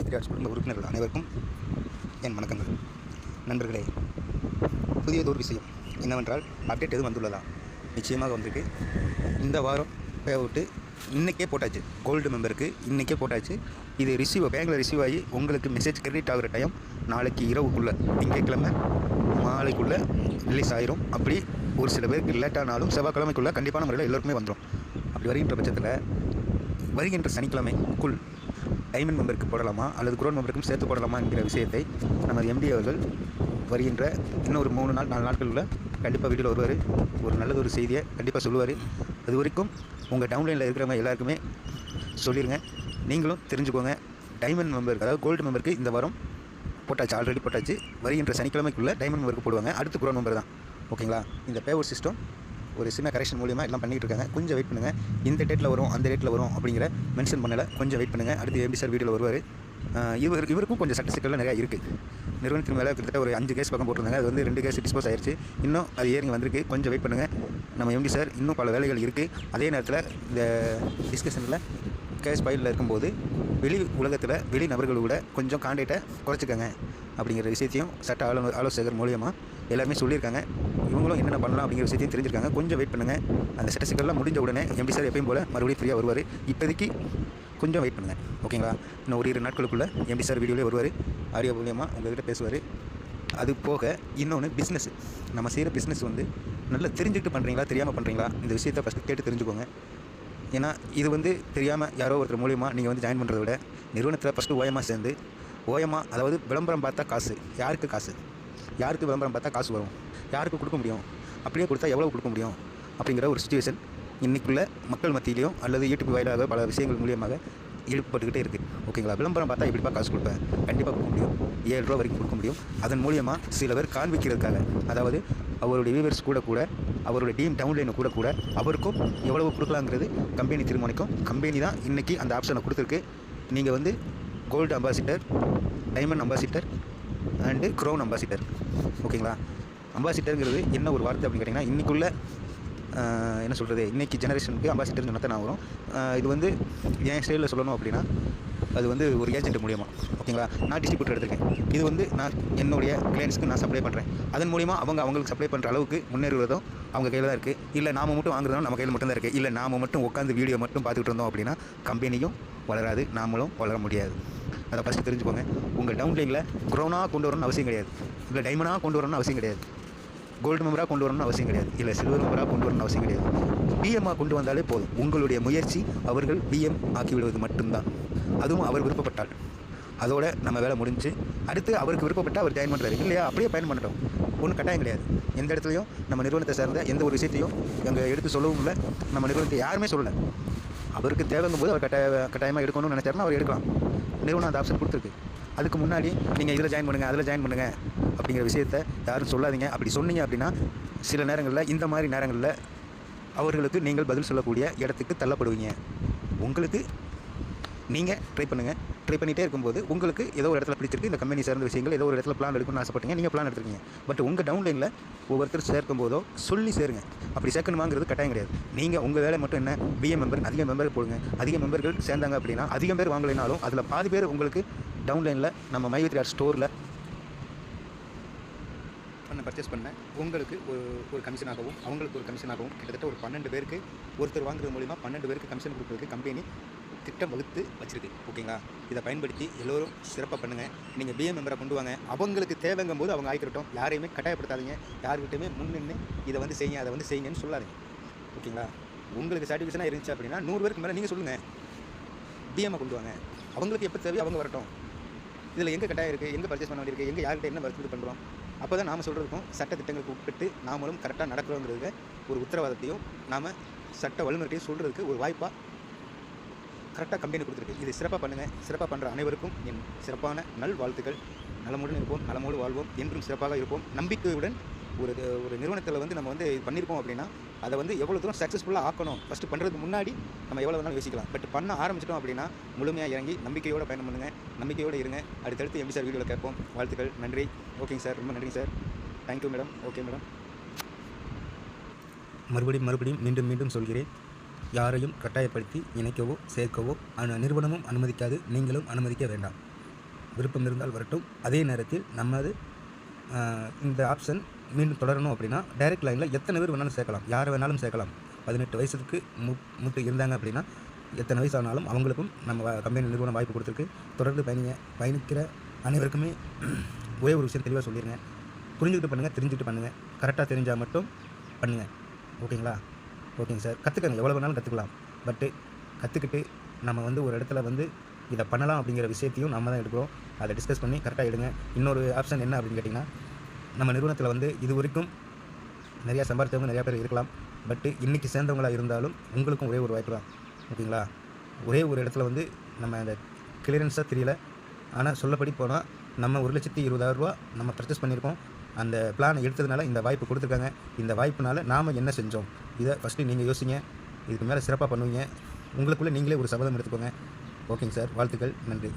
மைத்ரி குடும்ப உறுப்பினர்கள் அனைவருக்கும் என் வணக்கங்கள். நண்பர்களே புதியதோர் விஷயம் என்னவென்றால் அப்டேட் எதுவும் வந்துள்ளதா? நிச்சயமாக வந்திருக்கு. இந்த வாரம் பே அவுட்டு இன்றைக்கே போட்டாச்சு. கோல்டு மெம்பருக்கு இன்றைக்கே போட்டாச்சு. இது ரிசீவ் பேங்கில் ரிசீவ் ஆகி உங்களுக்கு மெசேஜ் கிரெடிட் ஆகிற டைம் நாளைக்கு இரவுக்குள்ளே திங்கட்கிழமை மாலைக்குள்ளே ரிலீஸ் ஆயிரும். அப்படி ஒரு சில பேருக்கு லேட்டானாலும் செவ்வாய்க்கிழமைக்குள்ளே கண்டிப்பான முறையில் எல்லோருக்குமே வந்துடும் அப்படி வருகின்ற பட்சத்தில் வருகின்ற சனிக்கிழமைக்குள் டைமண்ட் மெம்பருக்கு போடலாமா அல்லது குரோன் மெம்பருக்கும் சேர்த்து போடலாமா என்கிற விஷயத்தை நமது எம்டி அவர்கள் வருகின்ற இன்னும் ஒரு மூணு நாள் நாலு நாட்களில் கண்டிப்பாக வீட்டில் வருவார். ஒரு நல்லது ஒரு செய்தியை கண்டிப்பாக சொல்லுவார். அது வரைக்கும் உங்கள் டவுன்லைனில் இருக்கிறவங்க எல்லாருக்குமே சொல்லிடுங்க நீங்களும் தெரிஞ்சுக்கோங்க. டைமண்ட் மெம்பருக்கு அதாவது கோல்டு மெம்பருக்கு இந்த வாரம் போட்டாச்சு ஆல்ரெடி போட்டாச்சு. வருகின்ற சனிக்கிழமைக்குள்ளே டைமண்ட் மெம்பருக்கு போடுவாங்க. அடுத்து குரோன் மெம்பர் தான். ஓகேங்களா? இந்த பேவர் சிஸ்டம் ஒரு சின்ன கரெக்ஷன் மூலியமாக எல்லாம் பண்ணிகிட்டு இருக்காங்க. கொஞ்சம் வெயிட் பண்ணுங்கள் இந்த டேட்டில் வரும் அந்த டேட்டில் வரும் அப்படிங்கிற மென்ஷன் பண்ணலை. கொஞ்சம் வெயிட் பண்ணுங்கள் அடுத்து எம்பி சார் வீடியோவில் வருவார். இவர் இவருக்கும் கொஞ்சம் சட்ட சிக்கல்லாம் நிறையா இருக்குது நிறுவனத்தின் மேலே கிட்டத்தட்ட ஒரு அஞ்சு கேஸ் பக்கம் போட்டிருந்தாங்க. அது வந்து ரெண்டு கேஸ் டிஸ்போஸ் ஆயிடுச்சு இன்னும் அது ஏறிங்க வந்திருக்கு. கொஞ்சம் வெயிட் பண்ணுங்கள் நம்ம எம்டி சார் இன்னும் பல வேலைகள் இருக்குது அதே நேரத்தில் இந்த டிஸ்கஷனில் கேஸ் ஃபைலில் இருக்கும்போது வெளி உலகத்தில் வெளி நபர்களோட கொஞ்சம் கான்டாக்டை குறைச்சிக்கோங்க அப்படிங்கிற விஷயத்தையும் சட்ட ஆலோ ஆலோசகர் மூலியமாக எல்லாருமே சொல்லியிருக்காங்க. இவங்களும் என்னென்ன பண்ணலாம் அப்படிங்கிற விஷயத்தையும் தெரிஞ்சிருக்காங்க. கொஞ்சம் வெயிட் பண்ணுங்கள் அந்த சட்டசிக்கல்லாம் முடிஞ்ச உடனே எம்பி சார் எப்பயும் போல் மறுபடியும் ஃப்ரீயாக வருவார். இப்போதைக்கு கொஞ்சம் வெயிட் பண்ணுங்கள் ஓகேங்களா இன்னும் ஒரு இரு நாட்களுக்குள்ளே எம்பி சார் வீடியோவிலே வருவார். ஆடியோ மூலியமாக உங்கள்கிட்ட பேசுவார். அது போக இன்னொன்று பிஸ்னஸ் நம்ம செய்கிற பிஸ்னஸ் வந்து நல்லா தெரிஞ்சுக்கிட்டு பண்ணுறீங்களா தெரியாமல் பண்ணுறீங்களா இந்த விஷயத்தை ஃபஸ்ட்டு கேட்டு தெரிஞ்சுக்கோங்க. ஏன்னா இது வந்து தெரியாமல் யாரோ ஒருத்தர் மூலியமாக நீங்கள் வந்து ஜாயின் பண்ணுறத விட நிறுவனத்தில் ஃபஸ்ட்டு ஓயமாக சேர்ந்து ஓயமாக அதாவது விளம்பரம் பார்த்தா காசு யாருக்கு காசு? யாருக்கு விளம்பரம் பார்த்தா காசு வரும்? யாருக்கு கொடுக்க முடியும்? அப்படியே கொடுத்தா எவ்வளோ கொடுக்க முடியும்? அப்படிங்கிற ஒரு சுச்சுவேஷன் இன்றைக்குள்ள மக்கள் மத்தியிலையும் அல்லது யூடியூப் வாயிலாக பல விஷயங்கள் மூலியமாக ஈடுபட்டுக்கிட்டே இருக்குது ஓகேங்களா? விளம்பரம் பார்த்தா எப்படிப்பா காசு கொடுப்பேன் கண்டிப்பாக கொடுக்க முடியும். ஏழு ரூபா வரைக்கும் கொடுக்க முடியும். அதன் மூலியமாக சில பேர் காண்பிக்கிறதுக்காக அதாவது அவருடைய வியூவர்ஸ் கூட கூட அவருடைய டீம் டவுன்லைனை கூட கூட அவருக்கும் எவ்வளவு கொடுக்கலாங்கிறது கம்பெனி தீர்மானிக்கும். கம்பெனி தான் இன்றைக்கி அந்த ஆப்ஷனை கொடுத்துருக்கு. நீங்கள் வந்து gold ambassador diamond ambassador and crown ambassador ஓகேங்களா? அம்பாசிட்டருங்கிறது என்ன ஒரு வார்த்தை அப்படின்னு கேட்டிங்கன்னா இன்றைக்குள்ள என்ன சொல்கிறது இன்றைக்கி ஜெனரேஷனுக்கு அம்பாசிட்டர்னு சொன்னதை நான் வரும். இது வந்து என் ஸ்டைலில் சொல்லணும் அப்படின்னா அது வந்து ஒரு ஏஜென்ட் மூலியமா. ஓகேங்களா? நான் டிஸ்ட்ரிபியூட்டர் எடுத்திருக்கேன். இது வந்து நான் என்னுடைய கிளைண்ட்ஸ்க்கு நான் சப்ளை பண்ணுறேன் அதன் மூலிமா அவங்க அவங்களுக்கு சப்ளை பண்ணுற அளவுக்கு முன்னேறுவதும் அவங்க கையில் தான் இருக்குது இல்லை நாம மட்டும் வாங்குறதும் நம்ம கையில் மட்டும் தான் இருக்குது இல்லை நாம மட்டும் உட்காந்து வீடியோ மட்டும் பார்த்துக்கிட்டு இருந்தோம் அப்படின்னா கம்பெனியும் வளராது நாமளும் வளர முடியாது. அதை ஃபஸ்ட்டு தெரிஞ்சுக்கோங்க. உங்கள் டவுன்லைனில் குரோனாக கொண்டு வரணும்னு அவசியம் கிடையாது. இல்லை டைமண்டாக கொண்டு வரணும்னு அவசியம் கிடையாது. கோல்டு மெம்பராக கொண்டு வரணும்னு அவசியம் கிடையாது. இல்லை சில்வர் மெம்பராக கொண்டு வரணும்னு அவசியம் கிடையாது. பிஎம்மாக கொண்டு வந்தாலே போதும். உங்களுடைய முயற்சி அவர்கள் பிஎம் ஆக்கி விடுவது மட்டும்தான். அதுவும் அவர் விருப்பப்பட்டால் அதோட நம்ம வேலை முடிஞ்சு அடுத்து அவருக்கு விருப்பப்பட்டால் அவர் ஜாயின் பண்ணுறாரு இல்லையா? அப்படியே பயன் பண்ணட்டும். ஒன்றும் கட்டாயம் கிடையாது. எந்த இடத்துலையும் நம்ம நிறுவனத்தை சார்ந்த எந்த ஒரு விஷயத்தையும் எங்கள் எடுத்து சொல்லவும் இல்லை. நம்ம நிறுவனத்தை யாருமே சொல்லலை. அவருக்கு தேவைங்கும் போது அவர் கட்டாய கட்டாயமாக எடுக்கணும்னு நினச்சாருன்னா அவர் எடுக்கலாம். நிறுவனம் அந்த ஆப்ஷன் கொடுத்துருக்கு. அதுக்கு முன்னாடி நீங்கள் இதில் ஜாயின் பண்ணுங்கள் அதில் ஜாயின் பண்ணுங்கள் அப்படிங்கிற விஷயத்த யாரும் சொல்லாதீங்க. அப்படி சொன்னீங்க அப்படின்னா சில நேரங்களில் இந்த மாதிரி நேரங்களில் அவர்களுக்கு நீங்கள் பதில் சொல்லக்கூடிய இடத்துக்கு தள்ளப்படுவீங்க. உங்களுக்கு நீங்கள் ட்ரை பண்ணுங்கள் ட்ரை பண்ணிகிட்டே இருக்கும்போது உங்களுக்கு ஏதோ ஒரு இடத்துல பிடிச்சிருக்கு இந்த கம்பெனி சார்ந்த விஷயங்கள் ஏதோ ஒரு இடத்துல பிளான் எடுக்கணும்னு ஆசைப்பட்டீங்க நீங்கள் பிளான் எடுத்துருக்கீங்க. பட் உங்கள் டவுன்லைனில் ஒவ்வொருத்தர் சேர்க்கும் போதோ சொல்லி சேருங்க. அப்படி சேர்க்கணுமாங்கிறது கட்டாயம் கிடையாது. நீங்கள் உங்கள் வேலை மட்டும் என்ன? பிஎம் மெம்பர் அதிக மெம்பர் போடுங்க. அதிக மெம்பர்கள் சேர்ந்தாங்க அப்படின்னா அதிகம் பேர் வாங்கலைனாலும் அதில் பாதி பேர் உங்களுக்கு டவுன்லைனில் நம்ம மைவித்ரி ஆர்ட் ஸ்டோரில் பண்ண பர்ச்சேஸ் பண்ண உங்களுக்கு ஒரு ஒரு கமிஷனாகவும் அவங்களுக்கு ஒரு கமிஷனாகவும் கிட்டத்தட்ட ஒரு பன்னெண்டு பேருக்கு ஒருத்தர் வாங்குறது மூலிமா பன்னெண்டு பேருக்கு கமிஷன் கொடுக்குறதுக்கு கம்பெனி திட்டம் வகுத்து வச்சுருக்கு. ஓகேங்களா? இதை பயன்படுத்தி எல்லோரும் சிறப்பாக பண்ணுங்கள் நீங்கள் பிஎம் மெம்பரை கொண்டு வாங்க. அவங்களுக்கு தேவைங்கும் போது அவங்க ஆகிக்கிறட்டும் யாரையுமே கட்டாயப்படுத்தாதீங்க. யார்கிட்டையுமே முன் நின்று இதை வந்து செய்யுங்க அதை வந்து செய்யுங்கன்னு சொல்லாதீங்க. ஓகேங்களா? உங்களுக்கு சாட்டிஃபிகேஷனாக இருந்துச்சு அப்படின்னா நூறு பேருக்கு மேலே நீங்கள் சொல்லுங்கள் பிஎம்ஐ கொண்டு வாங்க. அவங்களுக்கு எப்போ தேவையோ அவங்க வரட்டும். இதில் எங்கே கட்டாயம் இருக்குது எங்கே பர்ச்சேஸ் பண்ண வேண்டியிருக்கு? எங்கே யார்கிட்ட என்ன வசதி பண்ணுறோம் அப்போ தான் நாம் சொல்கிறதுக்கும் சட்ட திட்டங்களுக்கு உட்பட்டு நாமளும் கரெக்டாக நடக்கிறோங்கிறதுக்கு ஒரு உத்தரவாதத்தையும் நாம் சட்ட வல்லுநர்கிட்டையும் சொல்கிறதுக்கு ஒரு வாய்ப்பாக கரெக்டாக கம்பெனி கொடுத்துருக்கு. இது சிறப்பாக பண்ணுங்கள் சிறப்பாக பண்ணுற அனைவருக்கும் என் சிறப்பான நல் வாழ்த்துக்கள் நலமுடன் இருப்போம். நலமோடு வாழ்வோம். என்றும் சிறப்பாக இருப்போம். நம்பிக்கையுடன் ஒரு ஒரு நிறுவனத்தில் வந்து நம்ம வந்து இது பண்ணியிருக்கோம் அப்படின்னா அதை வந்து எவ்வளோ தூரம் சக்ஸஸ்ஃபுல்லாக ஆக்கணும்? ஃபஸ்ட்டு பண்ணுறதுக்கு முன்னாடி நம்ம எவ்வளோ வேணாலும் யோசிக்கலாம். பட் பண்ண ஆரம்பிச்சிட்டோம் அப்படின்னா முழுமையாக இறங்கி நம்பிக்கையோடு பயணம் பண்ணுங்கள் நம்பிக்கையோடு இருங்க. அடுத்தடுத்து எம்பி சார் வீடியோவில் கேட்போம். வாழ்த்துக்கள். நன்றி. ஓகேங்க சார் ரொம்ப நன்றி sir thank you madam okay madam மறுபடியும் மறுபடியும் மீண்டும் மீண்டும் சொல்கிறேன். யாரையும் கட்டாயப்படுத்தி இணைக்கவோ சேர்க்கவோ அனு நிறுவனமும் அனுமதிக்காது. நீங்களும் அனுமதிக்க வேண்டாம். விருப்பம் இருந்தால் வரட்டும். அதே நேரத்தில் நமது இந்த ஆப்ஷன் மீண்டும் தொடரணும் அப்படின்னா டைரக்ட் லைனில் எத்தனை பேர் வேணாலும் சேர்க்கலாம். யார் வேணாலும் சேர்க்கலாம். பதினெட்டு வயசுக்கு மு முட்டு இருந்தாங்க அப்படின்னா எத்தனை வயசு ஆனாலும் அவங்களுக்கும் நம்ம கம்பெனி நிறுவனம் வாய்ப்பு கொடுத்துருக்கு. தொடர்ந்து பயணிங்க பயணிக்கிற அனைவருக்குமே ஒரே ஒரு விஷயம் தெளிவாக சொல்லிடுங்க புரிஞ்சுக்கிட்டு பண்ணுங்கள் தெரிஞ்சுக்கிட்டு பண்ணுங்கள் கரெக்டாக தெரிஞ்சால் மட்டும் பண்ணுங்கள் ஓகேங்களா ஓகேங்க சார். கற்றுக்கங்க எவ்வளோ வேணாலும் கற்றுக்கலாம் பட்டு கற்றுக்கிட்டு நம்ம வந்து ஒரு இடத்துல வந்து இதை பண்ணலாம் அப்படிங்கிற விஷயத்தையும் நம்ம தான் எடுக்கிறோம். அதை டிஸ்கஸ் பண்ணி கரெக்டாக எடுங்க. இன்னொரு ஆப்ஷன் என்ன அப்படின்னு கேட்டிங்கன்னா நம்ம நிறுவனத்தில் வந்து இது வரைக்கும் நிறையா சம்பாதிச்சவங்க நிறையா பேர் இருக்கலாம். பட்டு இன்றைக்கி சேர்ந்தவங்களா இருந்தாலும் உங்களுக்கும் ஒரே ஒரு வாய்ப்பு தான். ஓகேங்களா? ஒரே ஒரு இடத்துல வந்து நம்ம அந்த கிளியரன்ஸாக தெரியல. ஆனால் சொல்லப்படி போனால் நம்ம ஒரு லட்சத்தி இருபதாயிரம் ரூபா நம்ம பர்ச்சேஸ் பண்ணியிருக்கோம். அந்த பிளானை எடுத்ததுனால இந்த வாய்ப்பு கொடுத்துருக்காங்க. இந்த வாய்ப்புனால நாம் என்ன செஞ்சோம்? இதை ஃபஸ்ட்டு நீங்கள் யோசிங்க. இதுக்கு மேலே சிறப்பாக பண்ணுவீங்க. உங்களுக்குள்ளே நீங்களே ஒரு சபதம் எடுத்துக்கோங்க. ஓகேங்க சார் வாழ்த்துக்கள். நன்றி.